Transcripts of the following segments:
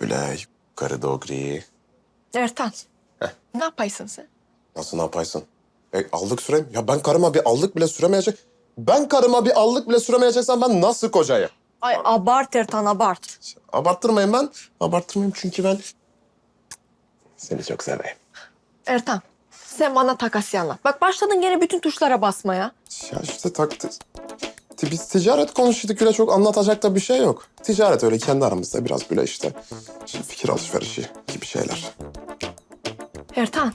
Güle yukarı doğru. Ertan. Heh. Ne yapaysın sen? Nasıl ne yapaysın? E, allık süreyim. Ya ben karıma bir allık bile süremeyecek. Ben karıma bir allık bile süremeyeceksem ben nasıl kocayım? Ay abart Ertan abart. Abarttırmayın ben. Abarttırmayayım çünkü ben seni çok severim. Ertan sen bana takası anlat. Bak başladın gene bütün tuşlara basmaya. Ya işte taktı. Biz ticaret konuştuk öyle çok anlatacak da bir şey yok. Ticaret öyle kendi aramızda biraz böyle işte fikir alışverişi gibi şeyler. Ertan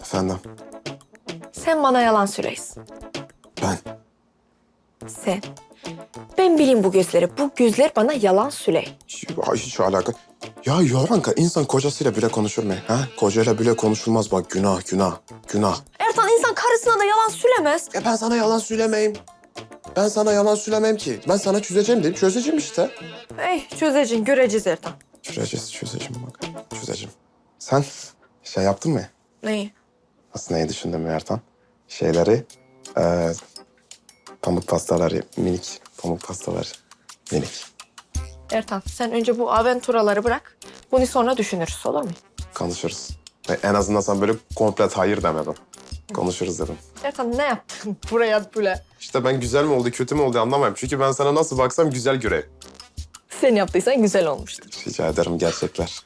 Efendim sen bana yalan süreysin. ben Sen. Ben bileyim bu gözleri. Bu gözler bana yalan sürey. hiç, ay, hiç alaka. Ya Yoranka insan kocasıyla bile konuşur mu? Ha? Kocayla bile konuşulmaz bak günah günah günah. Karısına da yalan sülemez. Ya ben sana yalan söylemeyeyim. Ben sana yalan söylemem ki. Ben sana çözeceğim dedim. Çözeceğim işte. Ey çözeceksin göreceğiz Ertan. Çözeceğiz, çözeceğim bak. Çözeceğim. Sen şey yaptın mı? Neyi? Aslında neyi düşündün Ertan? Şeyleri, eee pamuk pastaları, minik pamuk pastaları, minik. Ertan sen önce bu aventuraları bırak. Bunu sonra düşünürüz olur mu? Konuşuruz. Ve en azından sen böyle komplet hayır demedin. Konuşuruz dedim. Ertan ne yaptın buraya böyle? İşte ben güzel mi oldu, kötü mü oldu anlamayayım. Çünkü ben sana nasıl baksam güzel göreyim. Sen yaptıysan güzel olmuştur. Rica ederim gerçekler.